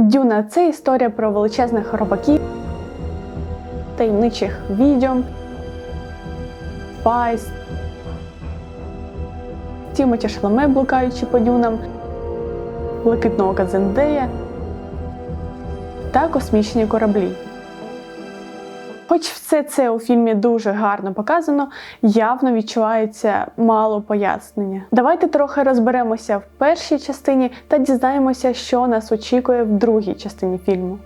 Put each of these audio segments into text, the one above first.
Дюна це історія про величезних хробаків, таємничих відьом, Спайс, Тімоті Шламе, блукаючи по дюнам, блакитного Казендея та космічні кораблі. Хоч все це у фільмі дуже гарно показано, явно відчувається мало пояснення. Давайте трохи розберемося в першій частині та дізнаємося, що нас очікує в другій частині фільму.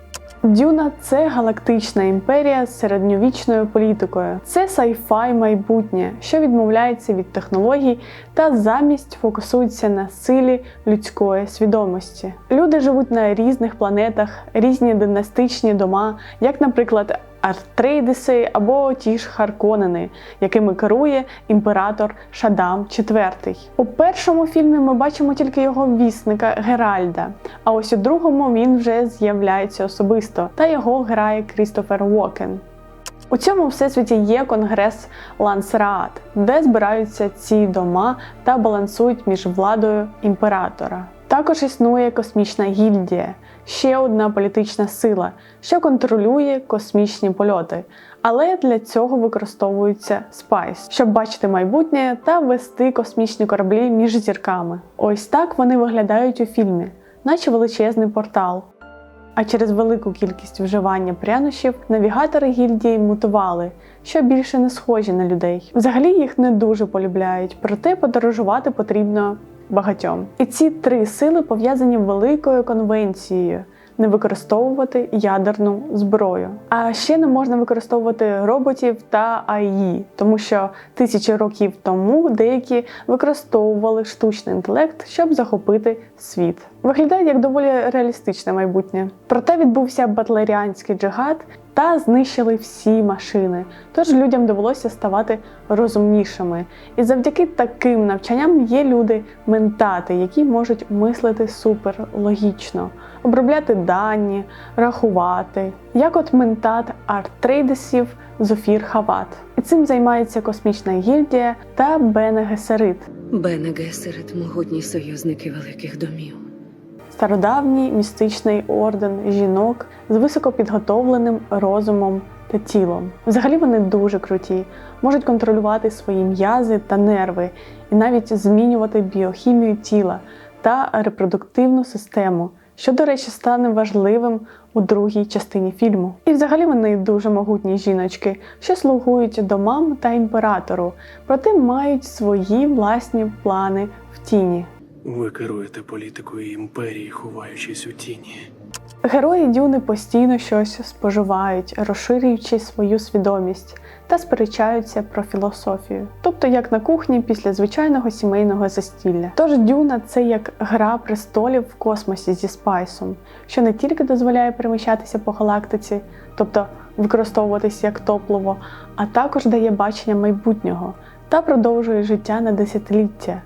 Дюна це галактична імперія з середньовічною політикою. Це сайфай майбутнє, що відмовляється від технологій та замість фокусується на силі людської свідомості. Люди живуть на різних планетах, різні династичні дома, як, наприклад, Артрейдиси або ті ж Харконени, якими керує імператор Шадам IV. У першому фільмі ми бачимо тільки його вісника Геральда, а ось у другому він вже з'являється особисто, та його грає Крістофер Уокен. У цьому всесвіті є конгрес Лансраат, де збираються ці дома та балансують між владою імператора. Також існує космічна гільдія, ще одна політична сила, що контролює космічні польоти. Але для цього використовується спайс, щоб бачити майбутнє та вести космічні кораблі між зірками. Ось так вони виглядають у фільмі, наче величезний портал. А через велику кількість вживання прянощів навігатори гільдії мутували, що більше не схожі на людей. Взагалі їх не дуже полюбляють, проте подорожувати потрібно багатьом. І ці три сили пов'язані великою конвенцією. Не використовувати ядерну зброю. А ще не можна використовувати роботів та АІ, тому що тисячі років тому деякі використовували штучний інтелект, щоб захопити світ. Виглядає як доволі реалістичне майбутнє. Проте відбувся батлеріанський джихад та знищили всі машини. Тож людям довелося ставати розумнішими. І завдяки таким навчанням є люди-ментати, які можуть мислити суперлогічно, обробляти дані, рахувати, як от ментат арт-трейдесів Зофір Хават. І цим займається космічна гільдія та Бене Гесерит. Бене Гесерет – могутні союзники великих домів. Стародавній містичний орден жінок з високопідготовленим розумом та тілом. Взагалі вони дуже круті, можуть контролювати свої м'язи та нерви і навіть змінювати біохімію тіла та репродуктивну систему, що, до речі, стане важливим у другій частині фільму. І взагалі вони дуже могутні жіночки, що слугують домам та імператору, проте мають свої власні плани в тіні. Ви керуєте політикою імперії, ховаючись у тіні. Герої Дюни постійно щось споживають, розширюючи свою свідомість та сперечаються про філософію, тобто як на кухні після звичайного сімейного застілля. Тож Дюна це як гра престолів в космосі зі спайсом, що не тільки дозволяє переміщатися по галактиці, тобто використовуватись як топливо, а також дає бачення майбутнього та продовжує життя на десятиліття.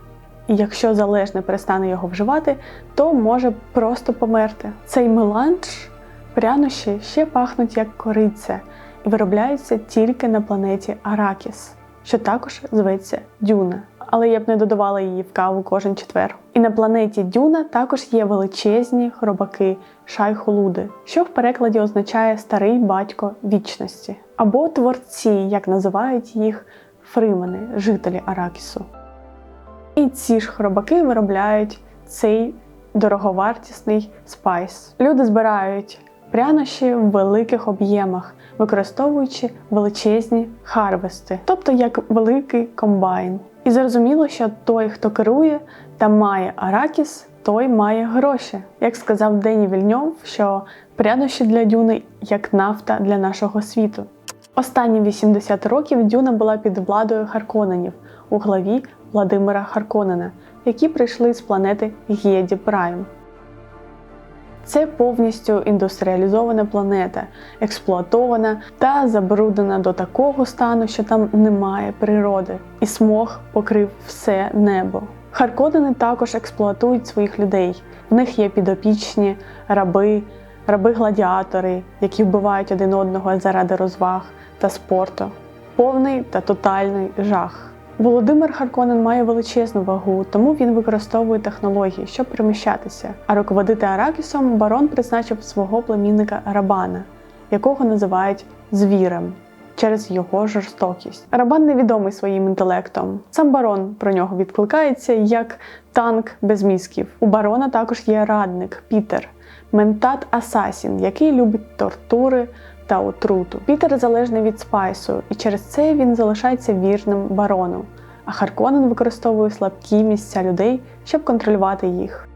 Якщо залежний перестане його вживати, то може просто померти. Цей меланж прянощі ще пахнуть як кориця і виробляються тільки на планеті Аракіс, що також зветься Дюна. Але я б не додавала її в каву кожен четвер. І на планеті Дюна також є величезні хробаки шайхолуди, що в перекладі означає старий батько вічності, або творці, як називають їх фримени, жителі Аракісу. І ці ж хробаки виробляють цей дороговартісний спайс. Люди збирають прянощі в великих об'ємах, використовуючи величезні харвести, тобто як великий комбайн. І зрозуміло, що той, хто керує та має аракіс, той має гроші. Як сказав Дені Вільньов, що прянощі для дюни як нафта для нашого світу. Останні 80 років Дюна була під владою Харконенів у главі Владимира Харконена, які прийшли з планети Гєді Прайм. Це повністю індустріалізована планета, експлуатована та забруднена до такого стану, що там немає природи, і смог покрив все небо. Харконени також експлуатують своїх людей. В них є підопічні, раби, раби-гладіатори, які вбивають один одного заради розваг та спорту. Повний та тотальний жах. Володимир Харконен має величезну вагу, тому він використовує технології, щоб переміщатися. А руководити Аракісом барон призначив свого племінника Рабана, якого називають звірем. Через його жорстокість. Рабан невідомий своїм інтелектом. Сам барон про нього відкликається як танк без мізків. У барона також є радник Пітер, ментат Асасін, який любить тортури та отруту. Пітер залежний від спайсу, і через це він залишається вірним барону. А Харконен використовує слабкі місця людей, щоб контролювати їх.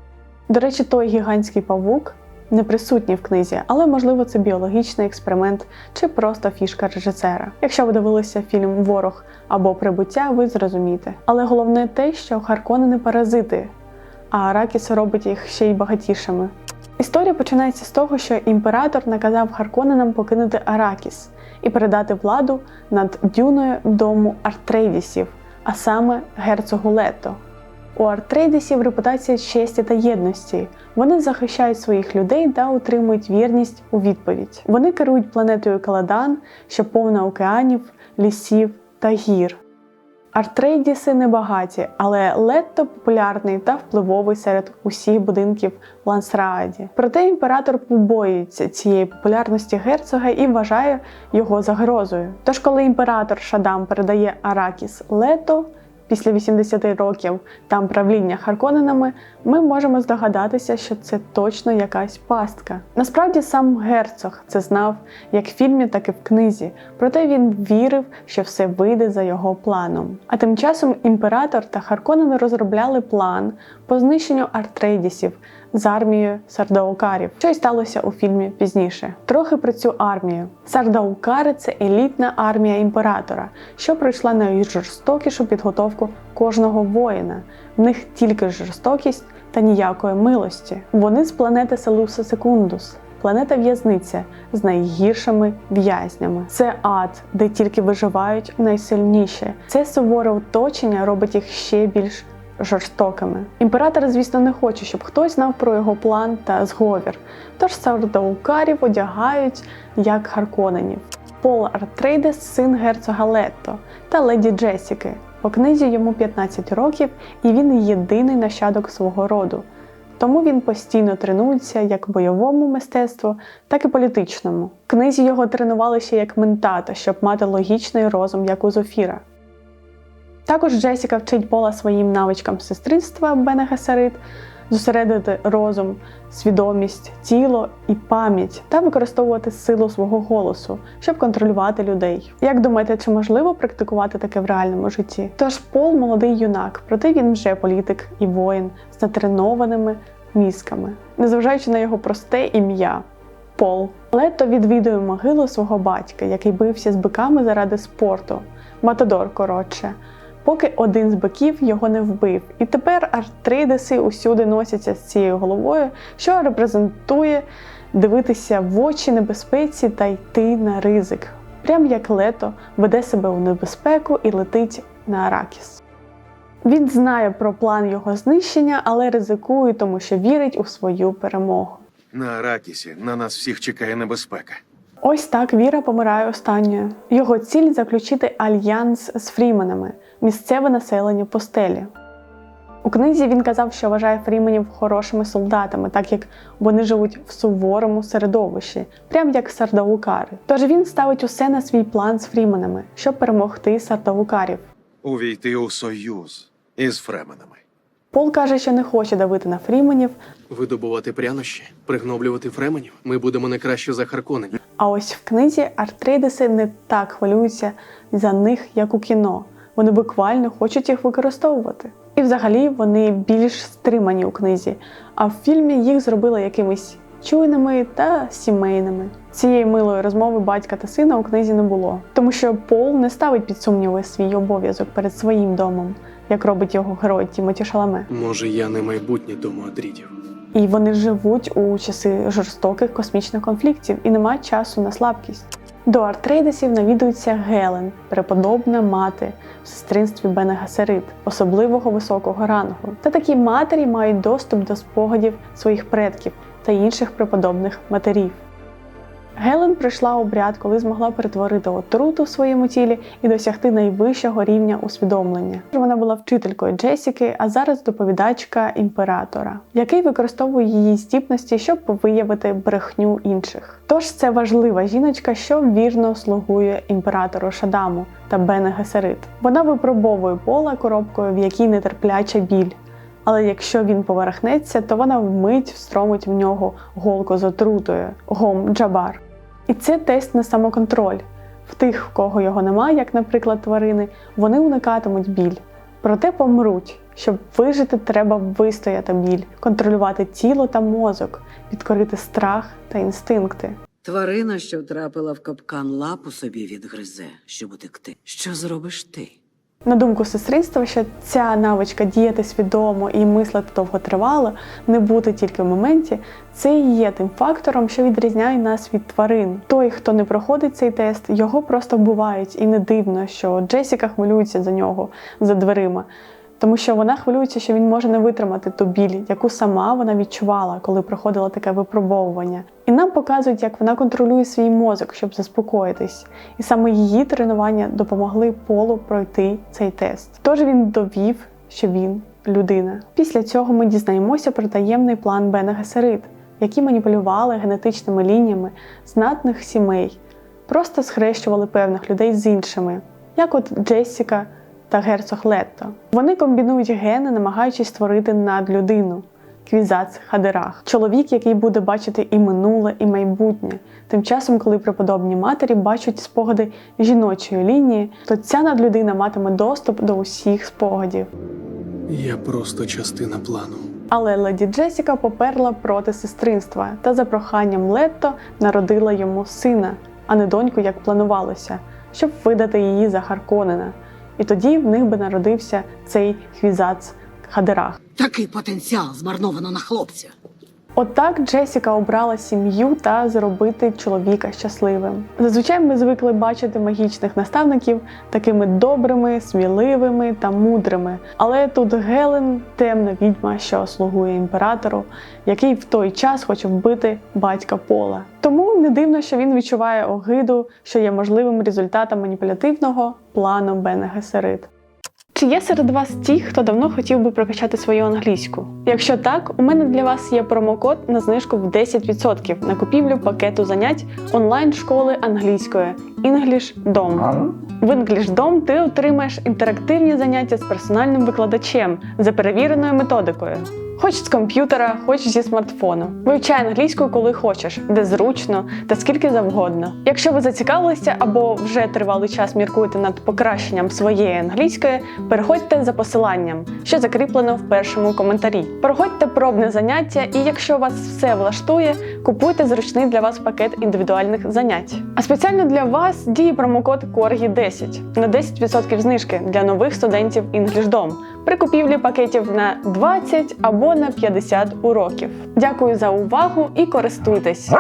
До речі, той гігантський павук не присутній в книзі, але можливо це біологічний експеримент чи просто фішка режисера. Якщо ви дивилися фільм Ворог або Прибуття, ви зрозумієте. Але головне те, що Харконени паразити, а Аракіс робить їх ще й багатішими. Історія починається з того, що імператор наказав Харконенам покинути Аракіс і передати владу над дюною дому Артрейдісів, а саме герцогу Лето. У Артрейдісів репутація честі та єдності. Вони захищають своїх людей та утримують вірність у відповідь. Вони керують планетою Каладан, що повна океанів, лісів та гір. Артрейдіси небагаті, але Летто популярний та впливовий серед усіх будинків в Лансрааді. Проте імператор побоюється цієї популярності герцога і вважає його загрозою. Тож, коли імператор Шадам передає Аракіс Лето після 80 років там правління Харконенами, ми можемо здогадатися, що це точно якась пастка. Насправді сам герцог це знав як в фільмі, так і в книзі. Проте він вірив, що все вийде за його планом. А тим часом імператор та Харконени розробляли план по знищенню Артрейдісів з армією сардаукарів, що й сталося у фільмі пізніше. Трохи про цю армію. Сардаукари це елітна армія імператора, що пройшла найжорстокішу підготовку кожного воїна. В них тільки жорстокість та ніякої милості. Вони з планети Селуса Секундус. Планета в'язниця з найгіршими в'язнями. Це ад, де тільки виживають найсильніші. Це суворе оточення робить їх ще більш жорстокими. Імператор, звісно, не хоче, щоб хтось знав про його план та зговір. Тож сардаукарів одягають як харконенів. Пол Артрейдес син герцога Летто та леді Джесіки. По книзі йому 15 років, і він єдиний нащадок свого роду. Тому він постійно тренується як бойовому мистецтву, так і політичному. В книзі його тренували ще як ментата, щоб мати логічний розум, як у Зофіра. Також Джесіка вчить Пола своїм навичкам сестринства Бене Гесерит, зосередити розум, свідомість, тіло і пам'ять та використовувати силу свого голосу, щоб контролювати людей. Як думаєте, чи можливо практикувати таке в реальному житті? Тож Пол молодий юнак, проте він вже політик і воїн з натренованими мізками, незважаючи на його просте ім'я. Пол Лето відвідує могилу свого батька, який бився з биками заради спорту. Матадор коротше. Поки один з биків його не вбив. І тепер артридеси усюди носяться з цією головою, що репрезентує дивитися в очі небезпеці та йти на ризик. Прям як лето веде себе у небезпеку і летить на Аракіс. Він знає про план його знищення, але ризикує, тому що вірить у свою перемогу. На Аракісі на нас всіх чекає небезпека. Ось так Віра помирає останньою. Його ціль заключити альянс з фріменами, місцеве населення постелі. У книзі він казав, що вважає фріменів хорошими солдатами, так як вони живуть в суворому середовищі, прям як сардаукари. Тож він ставить усе на свій план з фріменами, щоб перемогти сардаукарів. Увійти у союз із фременами. Пол каже, що не хоче давити на фріменів, Видобувати прянощі, пригноблювати фременів. Ми будемо не краще за Харконенів. А ось в книзі Артрейдеси не так хвилюються за них, як у кіно. Вони буквально хочуть їх використовувати. І взагалі вони більш стримані у книзі, а в фільмі їх зробили якимись чуйними та сімейними. Цієї милої розмови батька та сина у книзі не було, тому що Пол не ставить під сумніви свій обов'язок перед своїм домом, як робить його герой Тімоті Шаламе. Може, я не майбутнє дому адрідів. І вони живуть у часи жорстоких космічних конфліктів і немає часу на слабкість. До артрейдесів навідується Гелен, преподобна мати в сестринстві Бенегасерит, особливого високого рангу. Та такі матері мають доступ до спогадів своїх предків та інших преподобних матерів. Гелен пройшла обряд, коли змогла перетворити отруту в своєму тілі і досягти найвищого рівня усвідомлення. Вона була вчителькою Джесіки, а зараз доповідачка імператора, який використовує її здібності, щоб виявити брехню інших. Тож це важлива жіночка, що вірно слугує імператору Шадаму та Бене Гесерит. Вона випробовує пола коробкою, в якій нетерпляча біль. Але якщо він поверхнеться, то вона вмить встромить в нього голку з отрутою гом джабар. І це тест на самоконтроль. В тих, в кого його немає, як, наприклад, тварини, вони уникатимуть біль. Проте помруть. Щоб вижити, треба вистояти біль, контролювати тіло та мозок, підкорити страх та інстинкти. Тварина, що втрапила в капкан, лапу собі відгризе, щоб утекти. Що зробиш ти? На думку сестринства, що ця навичка діяти свідомо і мислити довготривало, не бути тільки в моменті, це і є тим фактором, що відрізняє нас від тварин. Той, хто не проходить цей тест, його просто вбивають, і не дивно, що Джесіка хвилюється за нього за дверима. Тому що вона хвилюється, що він може не витримати ту біль, яку сама вона відчувала, коли проходила таке випробовування. І нам показують, як вона контролює свій мозок, щоб заспокоїтись. І саме її тренування допомогли Полу пройти цей тест. Тож він довів, що він людина. Після цього ми дізнаємося про таємний план Бена Гесерит, які маніпулювали генетичними лініями знатних сімей, просто схрещували певних людей з іншими, як от Джессіка та герцог Летто. Вони комбінують гени, намагаючись створити надлюдину. Квізац Хадерах, чоловік, який буде бачити і минуле, і майбутнє. Тим часом, коли преподобні матері бачать спогади жіночої лінії, то ця надлюдина матиме доступ до усіх спогадів. Я просто частина плану. Але леді Джесіка поперла проти сестринства та за проханням Летто народила йому сина, а не доньку, як планувалося, щоб видати її за Харконена. І тоді в них би народився цей хвізац Хадерах. Такий потенціал змарновано на хлопця. Отак Джесіка обрала сім'ю та зробити чоловіка щасливим. Зазвичай ми звикли бачити магічних наставників такими добрими, сміливими та мудрими. Але тут Гелен темна відьма, що слугує імператору, який в той час хоче вбити батька Пола. Тому не дивно, що він відчуває огиду, що є можливим результатом маніпулятивного плану Бене Гесерит. Чи є серед вас ті, хто давно хотів би прокачати свою англійську? Якщо так, у мене для вас є промокод на знижку в 10% на купівлю пакету занять онлайн школи англійської інглішдом. В English ти отримаєш інтерактивні заняття з персональним викладачем за перевіреною методикою. Хоч з комп'ютера, хоч зі смартфону. Вивчай англійську, коли хочеш, де зручно та скільки завгодно. Якщо ви зацікавилися або вже тривалий час міркуєте над покращенням своєї англійської, переходьте за посиланням, що закріплено в першому коментарі. Проходьте пробне заняття, і якщо вас все влаштує, купуйте зручний для вас пакет індивідуальних занять. А спеціально для вас діє промокод Коргі 10 на 10% знижки для нових студентів EnglishDom при купівлі пакетів на 20 або на 50 уроків. Дякую за увагу і користуйтесь!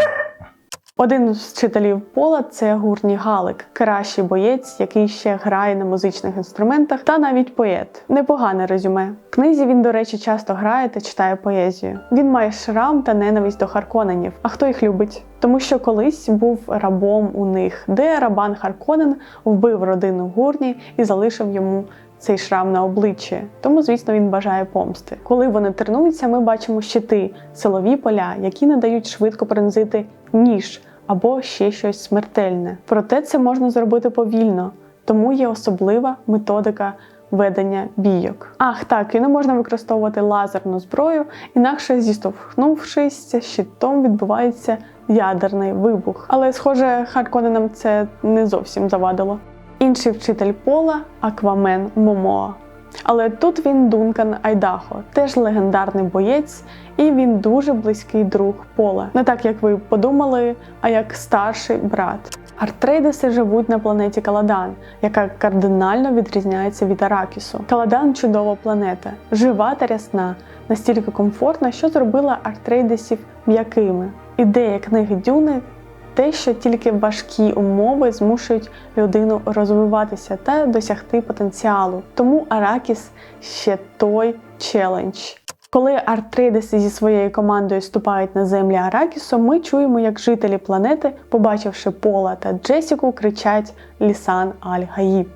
Один з вчителів пола це Гурні Галик, кращий боєць, який ще грає на музичних інструментах, та навіть поет. Непогане резюме. В книзі він, до речі, часто грає та читає поезію. Він має шрам та ненависть до Харконенів. А хто їх любить? Тому що колись був рабом у них, де Рабан Харконен вбив родину Гурні і залишив йому цей шрам на обличчі. Тому, звісно, він бажає помсти. Коли вони тренуються, ми бачимо щити, силові поля, які не дають швидко пронзити ніж або ще щось смертельне. Проте це можна зробити повільно, тому є особлива методика. Ведення бійок. Ах, так, і не можна використовувати лазерну зброю, інакше зіштовхнувшись щитом, відбувається ядерний вибух. Але, схоже, Харконенам це не зовсім завадило. Інший вчитель пола Аквамен Момоа. Але тут він Дункан Айдахо, теж легендарний боєць, і він дуже близький друг пола. Не так, як ви подумали, а як старший брат. Артрейдеси живуть на планеті Каладан, яка кардинально відрізняється від Аракісу. Каладан чудова планета, жива та рясна, настільки комфортна, що зробила артрейдесів м'якими. Ідея книги Дюни те, що тільки важкі умови змушують людину розвиватися та досягти потенціалу. Тому Аракіс ще той челендж. Коли Артрейдеси зі своєю командою ступають на землі Аракісу, ми чуємо, як жителі планети, побачивши Пола та Джесіку, кричать Лісан Аль-Гаїб.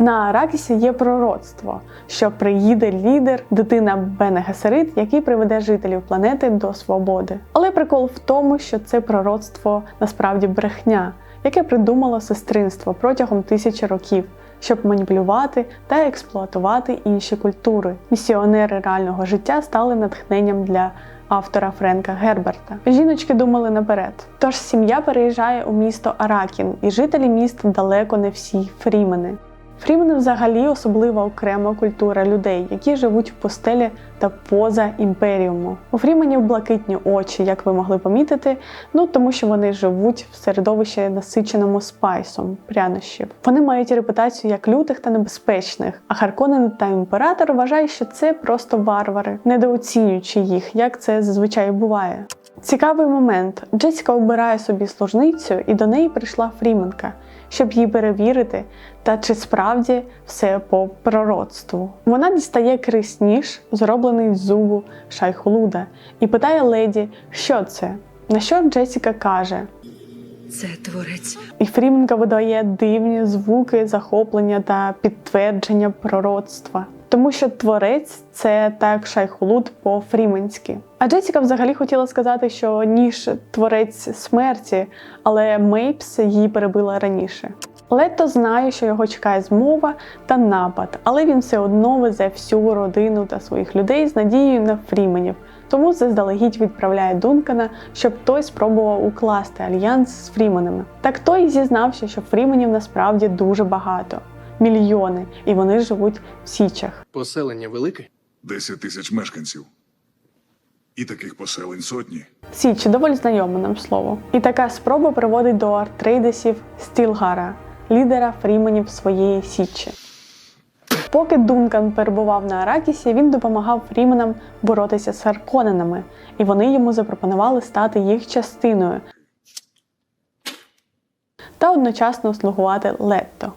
На Аракісі є пророцтво, що приїде лідер, дитина Бене Гесерит, який приведе жителів планети до свободи. Але прикол в тому, що це пророцтво насправді брехня, яке придумало сестринство протягом тисячі років, щоб маніпулювати та експлуатувати інші культури. Місіонери реального життя стали натхненням для автора Френка Герберта. Жіночки думали наперед. Тож сім'я переїжджає у місто Аракін, і жителі міст далеко не всі фрімени. Фрімени взагалі особлива окрема культура людей, які живуть в пустелі та поза імперіуму. У фріменів блакитні очі, як ви могли помітити, ну тому що вони живуть в середовищі насиченому спайсом, прянощів. Вони мають репутацію як лютих та небезпечних, а Харконен та імператор вважають, що це просто варвари, недооцінюючи їх, як це зазвичай буває. Цікавий момент. Джесіка обирає собі служницю, і до неї прийшла Фріменка, щоб її перевірити, та чи справді все по пророцтву. Вона дістає крисніж, зроблений з зубу шайхулуда, і питає леді, що це. На що Джесіка каже, Це творець. і Фріменка видає дивні звуки захоплення та підтвердження пророцтва. Тому що творець це так шайхулут по-фріменськи. А Джесіка взагалі хотіла сказати, що ніж творець смерті, але Мейпс її перебила раніше. Лето знає, що його чекає змова та напад, але він все одно везе всю родину та своїх людей з надією на фріменів. Тому заздалегідь відправляє Дункана, щоб той спробував укласти альянс з фріменами. Так той зізнався, що фріменів насправді дуже багато мільйони, і вони живуть в січах. Поселення велике? 10 тисяч мешканців. І таких поселень сотні. Січ доволі знайоме нам слово. І така спроба приводить до артрейдесів Стілгара, лідера фріменів своєї січі. Поки Дункан перебував на Аракісі, він допомагав фріменам боротися з Харконенами, і вони йому запропонували стати їх частиною та одночасно слугувати Летто.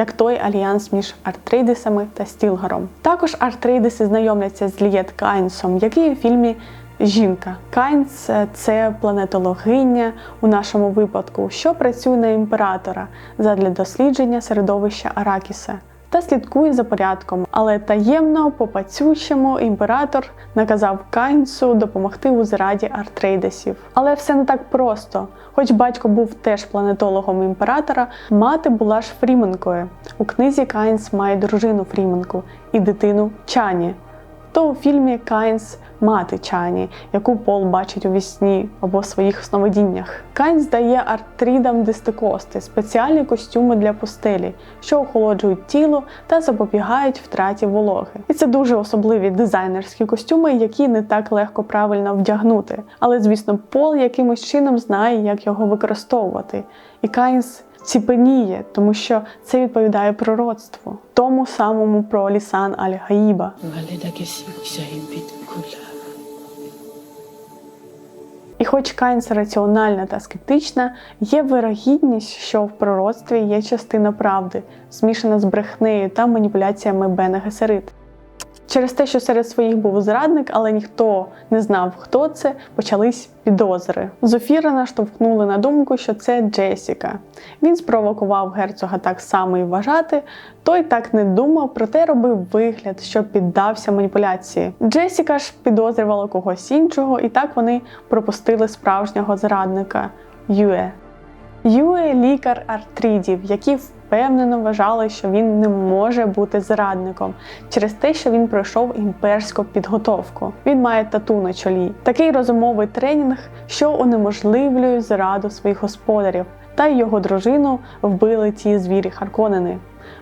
Як той альянс між Артрейдисами та Стілгаром. Також Артрейдиси знайомляться з Лієт Кайнсом, який у фільмі Жінка. Кайнс це планетологиня у нашому випадку, що працює на імператора задля дослідження середовища Аракіса та слідкує за порядком, але таємно по пацючому імператор наказав Кайнсу допомогти у зраді Артрейдесів. Але все не так просто. Хоч батько був теж планетологом імператора, мати була ж Фріменкою. У книзі Кайнс має дружину Фріменку і дитину Чані. То у фільмі Кайнс мати Чані, яку Пол бачить у вісні або своїх сновидіннях. Кайнс дає артрідам дистикости, спеціальні костюми для пустелі, що охолоджують тіло та запобігають втраті вологи. І це дуже особливі дизайнерські костюми, які не так легко правильно вдягнути. Але, звісно, Пол якимось чином знає, як його використовувати. І Кайнс ціпеніє, тому що це відповідає пророцтву, тому самому про Лісан Аль-Гаїба. І хоч Кайнс раціональна та скептична, є вирогідність, що в пророцтві є частина правди, змішана з брехнею та маніпуляціями Бена Гесерит. Через те, що серед своїх був зрадник, але ніхто не знав, хто це, почались підозри. Зофіра наштовхнули на думку, що це Джесіка. Він спровокував герцога так само і вважати. Той так не думав, проте робив вигляд, що піддався маніпуляції. Джесіка ж підозрювала когось іншого, і так вони пропустили справжнього зрадника Юе. Юе лікар артридів, які впевнено вважали, що він не може бути зрадником через те, що він пройшов імперську підготовку. Він має тату на чолі. Такий розумовий тренінг, що унеможливлює зраду своїх господарів, та й його дружину вбили ті звірі Харконени.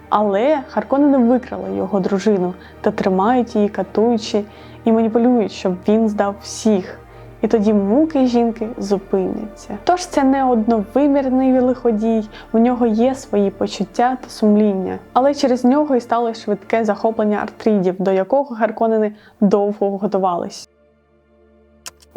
Але Харконени викрали його дружину та тримають її, катуючи і маніпулюють, щоб він здав всіх. І тоді муки жінки зупиняться. Тож це не одновимірний лиходій, у нього є свої почуття та сумління. Але через нього і стало швидке захоплення артридів, до якого гарконини довго готувались.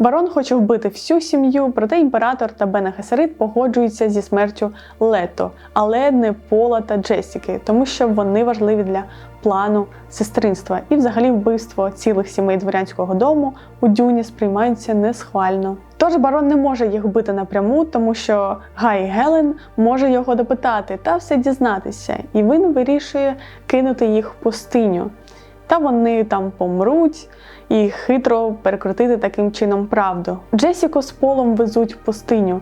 Барон хоче вбити всю сім'ю, проте імператор та Бена Гесерит погоджуються зі смертю Лето, але не Пола та Джесіки, тому що вони важливі для плану сестринства. І взагалі вбивство цілих сімей дворянського дому у Дюні сприймаються несхвально. Тож барон не може їх вбити напряму, тому що Гай Гелен може його допитати та все дізнатися, і він вирішує кинути їх в пустиню. Та вони там помруть і хитро перекрутити таким чином правду. Джесіку з Полом везуть в пустиню,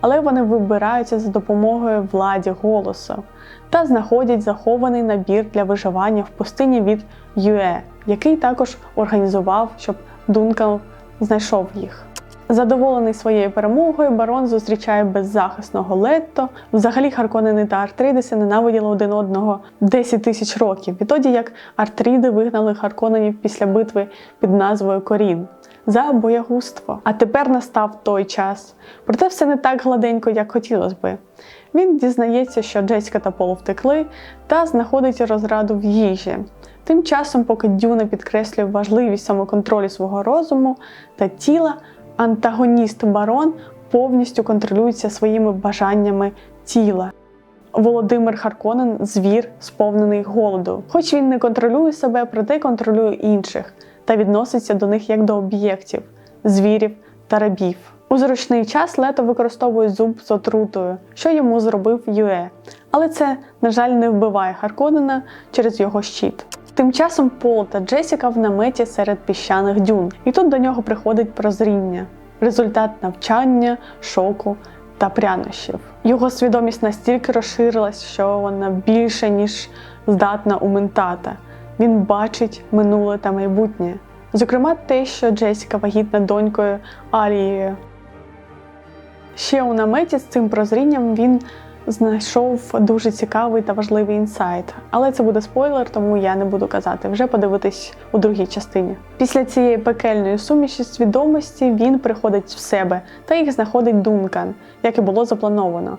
але вони вибираються за допомогою владі голосу та знаходять захований набір для виживання в пустині від Юе, який також організував, щоб Дункан знайшов їх. Задоволений своєю перемогою, барон зустрічає беззахисного Летто. Взагалі Харконени та Артридиси ненавиділи один одного 10 тисяч років, відтоді як Артриди вигнали Харконенів після битви під назвою Корін за боягузтво. А тепер настав той час. Проте все не так гладенько, як хотілося би. Він дізнається, що Джеська та Пол втекли, та знаходить розраду в їжі. Тим часом, поки Дюна підкреслює важливість самоконтролю свого розуму та тіла, антагоніст барон повністю контролюється своїми бажаннями тіла. Володимир Харконен звір, сповнений голоду. Хоч він не контролює себе, проте контролює інших та відноситься до них як до об'єктів, звірів та рабів. У зручний час лето використовує зуб з отрутою, що йому зробив Юе. Але це, на жаль, не вбиває Харконена через його щит. Тим часом Пол та Джесіка в наметі серед піщаних дюн, і тут до нього приходить прозріння, результат навчання, шоку та прянощів. Його свідомість настільки розширилась, що вона більше, ніж здатна у ментата. Він бачить минуле та майбутнє. Зокрема, те, що Джесіка вагітна донькою Алією. Ще у наметі з цим прозрінням він знайшов дуже цікавий та важливий інсайт. Але це буде спойлер, тому я не буду казати. Вже подивитись у другій частині. Після цієї пекельної суміші свідомості він приходить в себе та їх знаходить Дункан, як і було заплановано.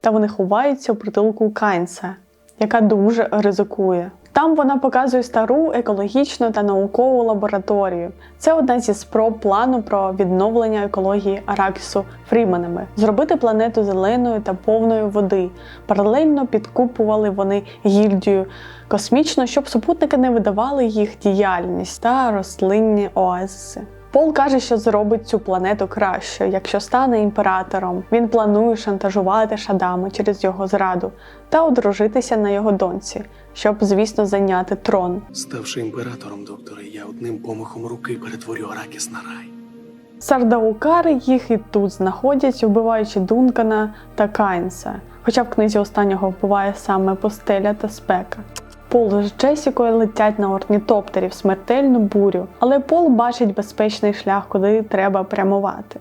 Та вони ховаються у притулку Кайнса, яка дуже ризикує. Там вона показує стару екологічну та наукову лабораторію. Це одна зі спроб плану про відновлення екології Аракісу Фріменами, зробити планету зеленою та повною води. Паралельно підкупували вони гільдію космічно, щоб супутники не видавали їх діяльність та рослинні оазиси. Пол каже, що зробить цю планету кращою, якщо стане імператором. Він планує шантажувати Шадама через його зраду та одружитися на його доньці, щоб, звісно, зайняти трон. Ставши імператором, докторе, я одним помахом руки перетворю Аракіс на рай. Сардаукари їх і тут знаходять, вбиваючи Дункана та Кайнса. Хоча в книзі останнього вбиває саме постеля та спека. Пол з Джесікою летять на орнітоптері в смертельну бурю, але Пол бачить безпечний шлях, куди треба прямувати.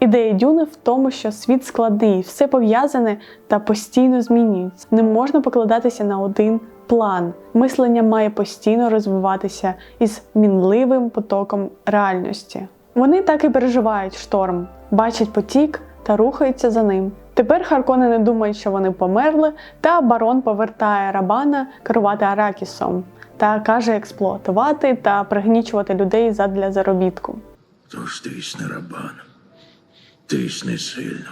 Ідея Дюни в тому, що світ складний, все пов'язане та постійно змінюється. Не можна покладатися на один план. Мислення має постійно розвиватися із мінливим потоком реальності. Вони так і переживають шторм, бачать потік та рухаються за ним. Тепер Харкони не думають, що вони померли, та барон повертає рабана керувати Аракісом та каже експлуатувати та пригнічувати людей задля заробітку. Тож ти ж не рабан, ти ж не сильно.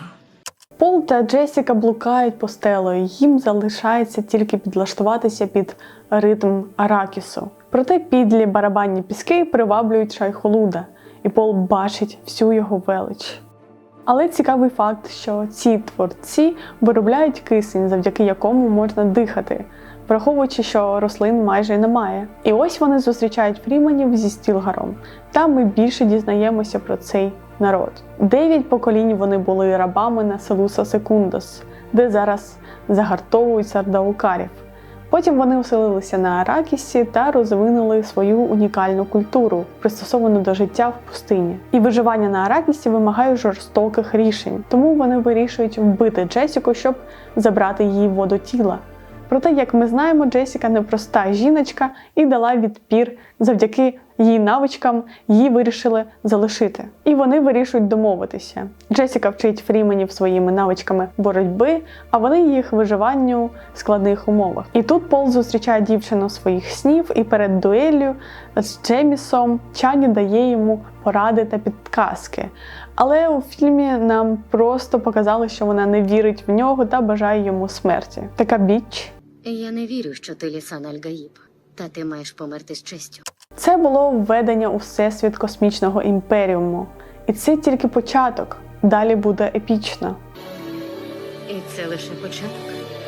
Пол та Джесіка блукають по стелою, їм залишається тільки підлаштуватися під ритм Аракісу. Проте підлі барабанні піски приваблюють Шайхолуда, і Пол бачить всю його велич. Але цікавий факт, що ці творці виробляють кисень, завдяки якому можна дихати, враховуючи, що рослин майже немає. І ось вони зустрічають фріманів зі Стілгаром. Там ми більше дізнаємося про цей народ. Дев'ять поколінь вони були рабами на Селуса Секундос, де зараз загартовують сардаукарів. Потім вони оселилися на Аракісі та розвинули свою унікальну культуру, пристосовану до життя в пустині. І виживання на Аракісі вимагає жорстоких рішень, тому вони вирішують вбити Джесіку, щоб забрати її воду тіла. Проте, як ми знаємо, Джесіка непроста жіночка і дала відпір завдяки її навичкам її вирішили залишити. І вони вирішують домовитися. Джесіка вчить Фріменів своїми навичками боротьби, а вони їх виживанню в складних умовах. І тут Пол зустрічає дівчину своїх снів, і перед дуеллю з Джемісом Чані дає йому поради та підказки. Але у фільмі нам просто показали, що вона не вірить в нього та бажає йому смерті. Така біч. Я не вірю, що ти Лісан Альгаїб, та ти маєш померти з честю. Це було введення у всесвіт космічного імперіуму. І це тільки початок. Далі буде епічно. І це лише початок.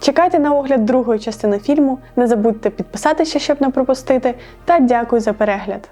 Чекайте на огляд другої частини фільму. Не забудьте підписатися, щоб не пропустити. Та дякую за перегляд.